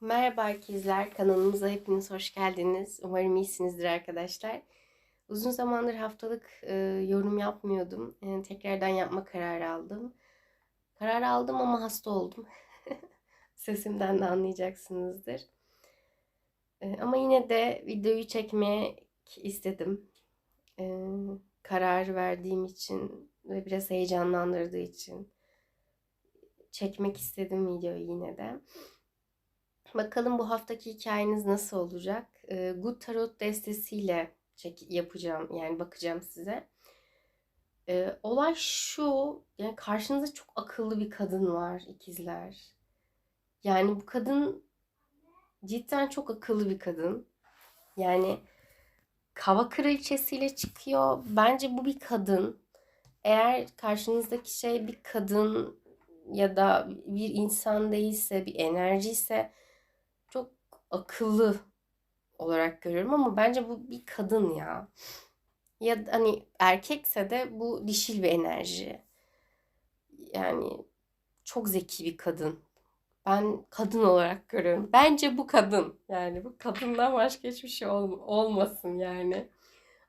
Merhaba ikizler, kanalımıza hepiniz hoş geldiniz. Umarım iyisinizdir arkadaşlar. Uzun zamandır haftalık e, yorum yapmıyordum. E, tekrardan yapma kararı aldım. Karar aldım ama hasta oldum. Sesimden de anlayacaksınızdır. E, ama yine de videoyu çekmek istedim. E, karar verdiğim için ve biraz heyecanlandırdığı için çekmek istedim videoyu yine de. Bakalım bu haftaki hikayeniz nasıl olacak? Ee, Good Tarot destesiyle çek yapacağım. Yani bakacağım size. Ee, olay şu. Yani karşınızda çok akıllı bir kadın var ikizler. Yani bu kadın cidden çok akıllı bir kadın. Yani hava kraliçesiyle çıkıyor. Bence bu bir kadın. Eğer karşınızdaki şey bir kadın ya da bir insan değilse, bir enerji ise akıllı olarak görüyorum ama bence bu bir kadın ya. Ya hani erkekse de bu dişil bir enerji. Yani çok zeki bir kadın. Ben kadın olarak görüyorum. Bence bu kadın. Yani bu kadından başka hiçbir şey ol- olmasın yani.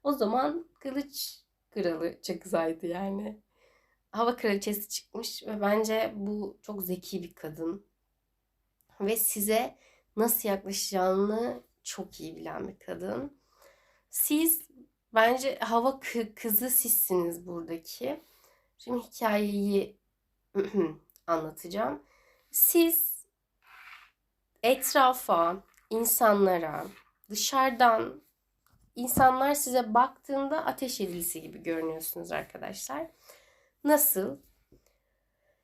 O zaman kılıç kralı çıksaydı yani. Hava kraliçesi çıkmış ve bence bu çok zeki bir kadın. Ve size nasıl yaklaşacağını çok iyi bilen bir kadın. Siz bence hava kızı sizsiniz buradaki. Şimdi hikayeyi anlatacağım. Siz etrafa, insanlara, dışarıdan insanlar size baktığında ateş edilisi gibi görünüyorsunuz arkadaşlar. Nasıl?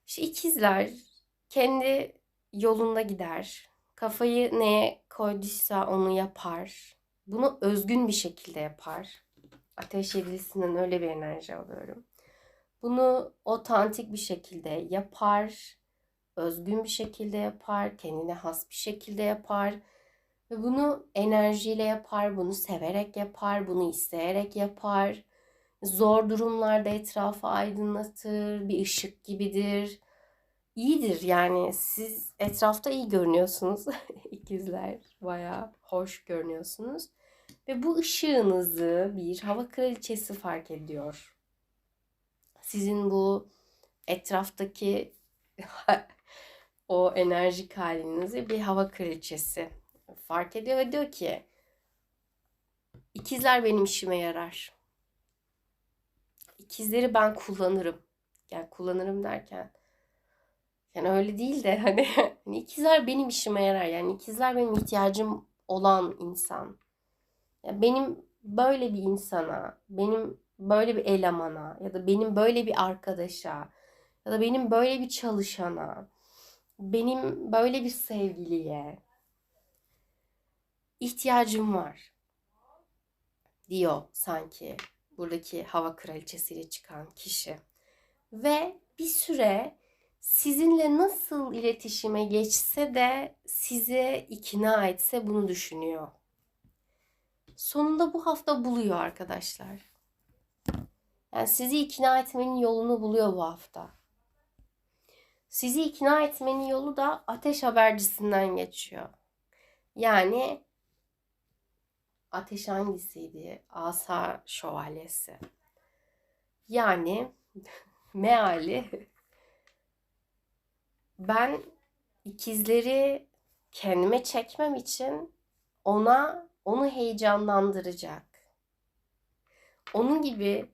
İşte ikizler kendi yolunda gider. Kafayı neye koyduysa onu yapar. Bunu özgün bir şekilde yapar. Ateş edilisinden öyle bir enerji alıyorum. Bunu otantik bir şekilde yapar. Özgün bir şekilde yapar. Kendine has bir şekilde yapar. Ve bunu enerjiyle yapar. Bunu severek yapar. Bunu isteyerek yapar. Zor durumlarda etrafı aydınlatır. Bir ışık gibidir iyidir yani siz etrafta iyi görünüyorsunuz ikizler bayağı hoş görünüyorsunuz ve bu ışığınızı bir hava kraliçesi fark ediyor. Sizin bu etraftaki o enerjik halinizi bir hava kraliçesi fark ediyor ve diyor ki ikizler benim işime yarar. İkizleri ben kullanırım. Yani kullanırım derken yani öyle değil de hani, hani ikizler benim işime yarar. Yani ikizler benim ihtiyacım olan insan. Yani benim böyle bir insana, benim böyle bir elemana ya da benim böyle bir arkadaşa ya da benim böyle bir çalışana, benim böyle bir sevgiliye ihtiyacım var diyor sanki buradaki hava kraliçesiyle çıkan kişi. Ve bir süre sizinle nasıl iletişime geçse de size ikna etse bunu düşünüyor. Sonunda bu hafta buluyor arkadaşlar. Yani sizi ikna etmenin yolunu buluyor bu hafta. Sizi ikna etmenin yolu da ateş habercisinden geçiyor. Yani ateş hangisiydi? Asa şövalyesi. Yani meali ben ikizleri kendime çekmem için ona onu heyecanlandıracak. Onun gibi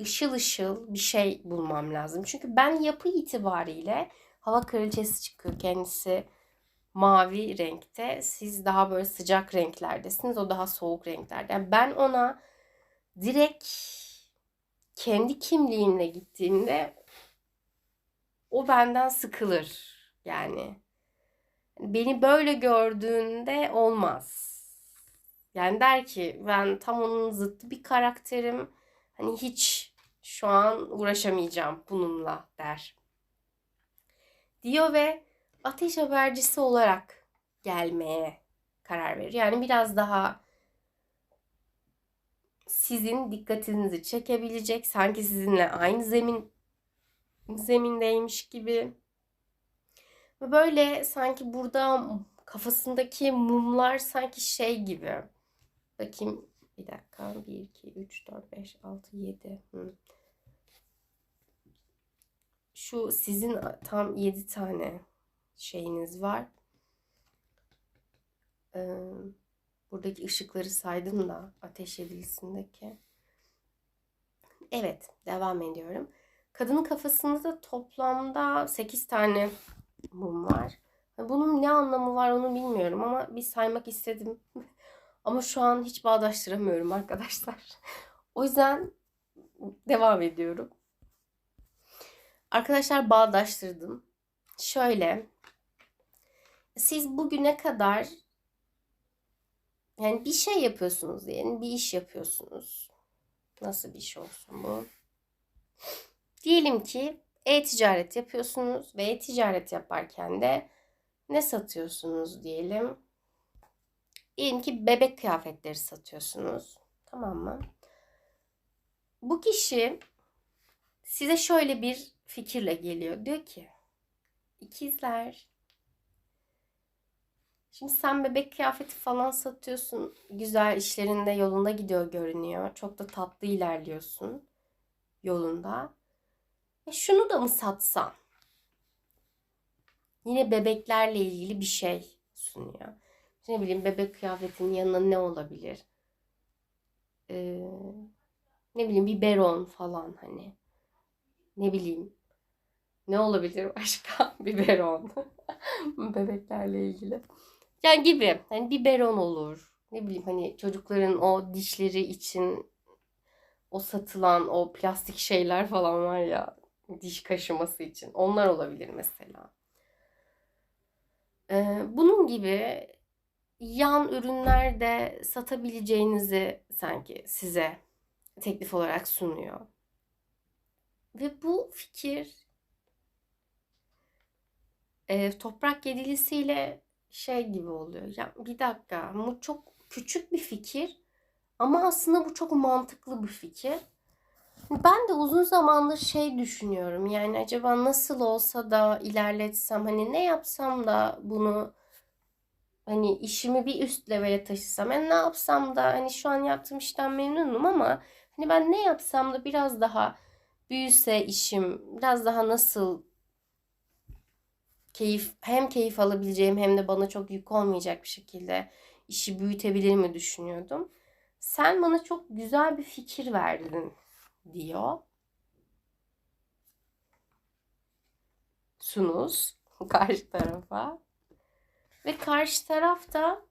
ışıl ışıl bir şey bulmam lazım. Çünkü ben yapı itibariyle hava kraliçesi çıkıyor. Kendisi mavi renkte. Siz daha böyle sıcak renklerdesiniz. O daha soğuk renklerde. Yani ben ona direkt kendi kimliğimle gittiğimde o benden sıkılır. Yani beni böyle gördüğünde olmaz. Yani der ki ben tam onun zıttı bir karakterim. Hani hiç şu an uğraşamayacağım bununla der. Diyor ve ateş habercisi olarak gelmeye karar verir. Yani biraz daha sizin dikkatinizi çekebilecek, sanki sizinle aynı zemin zemindeymiş gibi. Ve böyle sanki burada kafasındaki mumlar sanki şey gibi. Bakayım bir dakika. 1, 2, 3, 4, 5, 6, 7. Hı. Şu sizin tam 7 tane şeyiniz var. Ee, buradaki ışıkları saydım da ateş yedilisindeki. Evet, devam ediyorum. Kadının kafasında da toplamda 8 tane mum var. Bunun ne anlamı var onu bilmiyorum ama bir saymak istedim. ama şu an hiç bağdaştıramıyorum arkadaşlar. o yüzden devam ediyorum. Arkadaşlar bağdaştırdım. Şöyle. Siz bugüne kadar yani bir şey yapıyorsunuz diyelim. Bir iş yapıyorsunuz. Nasıl bir iş olsun bu? Diyelim ki e-ticaret yapıyorsunuz ve e-ticaret yaparken de ne satıyorsunuz diyelim. Diyelim ki bebek kıyafetleri satıyorsunuz. Tamam mı? Bu kişi size şöyle bir fikirle geliyor. Diyor ki ikizler Şimdi sen bebek kıyafeti falan satıyorsun. Güzel işlerinde yolunda gidiyor görünüyor. Çok da tatlı ilerliyorsun yolunda. E şunu da mı satsan? Yine bebeklerle ilgili bir şey sunuyor. Ne bileyim bebek kıyafetinin yanına ne olabilir? Ee, ne bileyim bir beron falan hani. Ne bileyim. Ne olabilir başka? Biberon. Bebeklerle ilgili. Yani gibi. Hani biberon olur. Ne bileyim hani çocukların o dişleri için o satılan o plastik şeyler falan var ya diş kaşıması için. Onlar olabilir mesela. Ee, bunun gibi yan ürünler de satabileceğinizi sanki size teklif olarak sunuyor. Ve bu fikir e, toprak yedilisiyle şey gibi oluyor. Ya bir dakika bu çok küçük bir fikir ama aslında bu çok mantıklı bir fikir. Ben de uzun zamandır şey düşünüyorum. Yani acaba nasıl olsa da ilerletsem hani ne yapsam da bunu hani işimi bir üst levele taşısam. Yani ne yapsam da hani şu an yaptığım işten memnunum ama hani ben ne yapsam da biraz daha büyüse işim, biraz daha nasıl keyif hem keyif alabileceğim hem de bana çok yük olmayacak bir şekilde işi büyütebilir mi düşünüyordum. Sen bana çok güzel bir fikir verdin diyor. Sunuz karşı tarafa. Ve karşı tarafta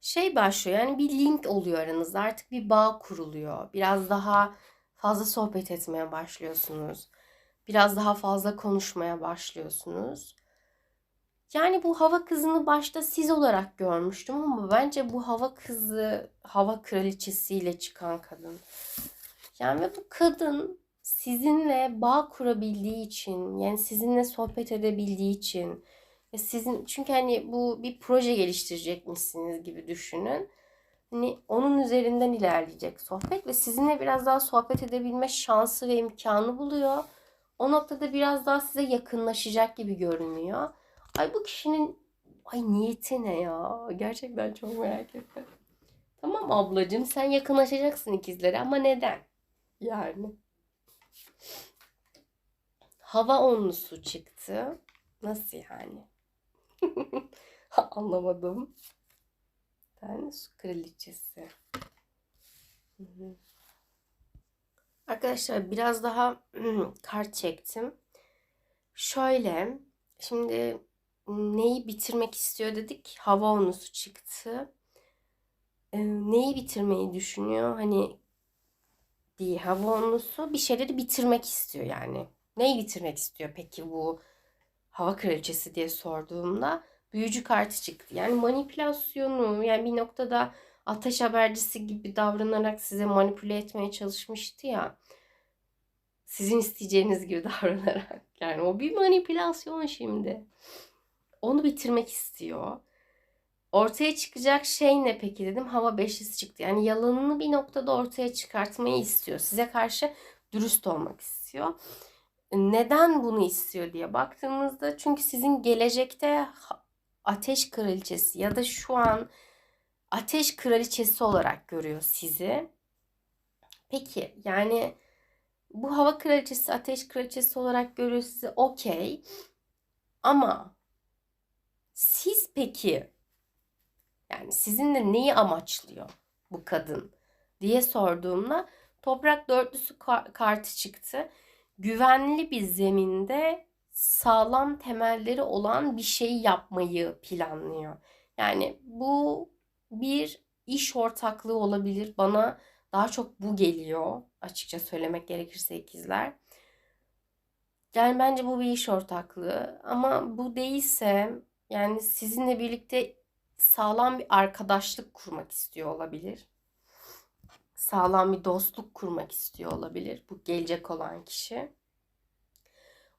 şey başlıyor yani bir link oluyor aranızda artık bir bağ kuruluyor. Biraz daha fazla sohbet etmeye başlıyorsunuz. Biraz daha fazla konuşmaya başlıyorsunuz. Yani bu hava kızını başta siz olarak görmüştüm ama bence bu hava kızı hava kraliçesiyle çıkan kadın. Yani ve bu kadın sizinle bağ kurabildiği için, yani sizinle sohbet edebildiği için, sizin çünkü hani bu bir proje geliştirecekmişsiniz gibi düşünün. Hani onun üzerinden ilerleyecek sohbet ve sizinle biraz daha sohbet edebilme şansı ve imkanı buluyor. O noktada biraz daha size yakınlaşacak gibi görünüyor. Ay bu kişinin ay niyeti ne ya? Gerçekten çok merak ettim. Tamam ablacığım sen yakınlaşacaksın ikizlere ama neden? Yani. Hava onlusu çıktı. Nasıl yani? Anlamadım. Yani su kraliçesi. Arkadaşlar biraz daha kart çektim. Şöyle şimdi neyi bitirmek istiyor dedik. Hava onusu çıktı. Ee, neyi bitirmeyi düşünüyor? Hani bir hava onusu bir şeyleri bitirmek istiyor yani. Neyi bitirmek istiyor peki bu hava kraliçesi diye sorduğumda büyücü kartı çıktı. Yani manipülasyonu yani bir noktada ateş habercisi gibi davranarak size manipüle etmeye çalışmıştı ya. Sizin isteyeceğiniz gibi davranarak. Yani o bir manipülasyon şimdi. Onu bitirmek istiyor. Ortaya çıkacak şey ne peki dedim. Hava beşlisi çıktı. Yani yalanını bir noktada ortaya çıkartmayı istiyor. Size karşı dürüst olmak istiyor. neden bunu istiyor diye baktığımızda çünkü sizin gelecekte ateş kraliçesi ya da şu an ateş kraliçesi olarak görüyor sizi. Peki yani bu hava kraliçesi ateş kraliçesi olarak görüyor sizi okey. Ama siz peki yani sizinle neyi amaçlıyor bu kadın diye sorduğumda toprak dörtlüsü kartı çıktı. Güvenli bir zeminde sağlam temelleri olan bir şey yapmayı planlıyor. Yani bu bir iş ortaklığı olabilir. Bana daha çok bu geliyor açıkça söylemek gerekirse ikizler. Yani bence bu bir iş ortaklığı ama bu değilse yani sizinle birlikte sağlam bir arkadaşlık kurmak istiyor olabilir. Sağlam bir dostluk kurmak istiyor olabilir bu gelecek olan kişi.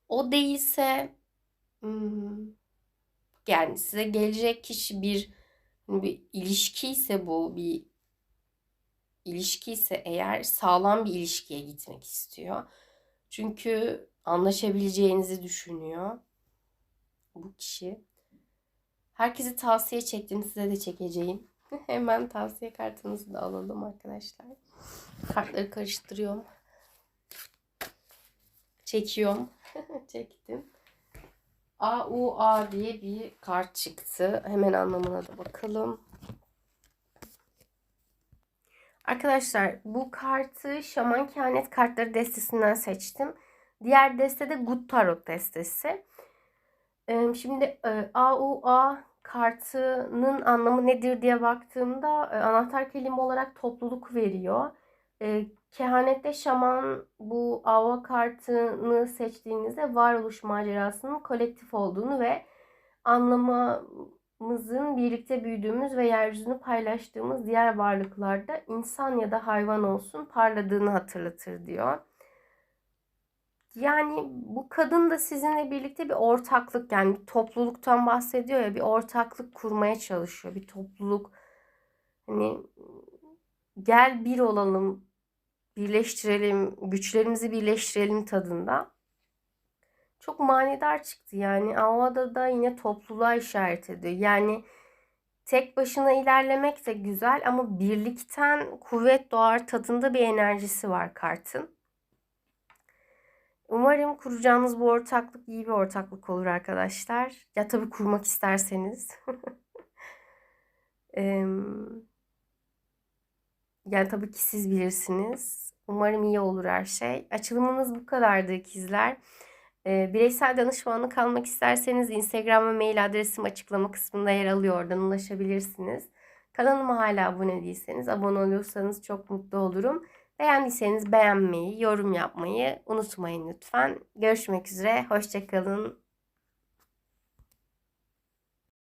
O değilse hmm, yani size gelecek kişi bir bir ilişki ise bu bir ilişki ise eğer sağlam bir ilişkiye gitmek istiyor. Çünkü anlaşabileceğinizi düşünüyor bu kişi. Herkese tavsiye çektim. Size de çekeceğim. Hemen tavsiye kartınızı da alalım arkadaşlar. Kartları karıştırıyorum. Çekiyorum. Çektim. A U A diye bir kart çıktı. Hemen anlamına da bakalım. Arkadaşlar bu kartı Şaman Kehanet Kartları destesinden seçtim. Diğer deste de Good Tarot destesi. Şimdi AUA kartının anlamı nedir diye baktığımda anahtar kelime olarak topluluk veriyor. Kehanette şaman bu AUA kartını seçtiğinizde varoluş macerasının kolektif olduğunu ve anlamımızın birlikte büyüdüğümüz ve yeryüzünü paylaştığımız diğer varlıklarda insan ya da hayvan olsun parladığını hatırlatır diyor. Yani bu kadın da sizinle birlikte bir ortaklık yani bir topluluktan bahsediyor ya bir ortaklık kurmaya çalışıyor. Bir topluluk hani gel bir olalım, birleştirelim, güçlerimizi birleştirelim tadında. Çok manidar çıktı yani. Avada da yine topluluğa işaret ediyor. Yani tek başına ilerlemek de güzel ama birlikten kuvvet doğar tadında bir enerjisi var kartın. Umarım kuracağınız bu ortaklık iyi bir ortaklık olur arkadaşlar. Ya tabii kurmak isterseniz. yani tabii ki siz bilirsiniz. Umarım iyi olur her şey. Açılımınız bu kadardı ikizler. bireysel danışmanlık almak isterseniz Instagram ve mail adresim açıklama kısmında yer alıyor. Oradan ulaşabilirsiniz. Kanalıma hala abone değilseniz abone olursanız çok mutlu olurum. Beğendiyseniz beğenmeyi, yorum yapmayı unutmayın lütfen. Görüşmek üzere, hoşçakalın.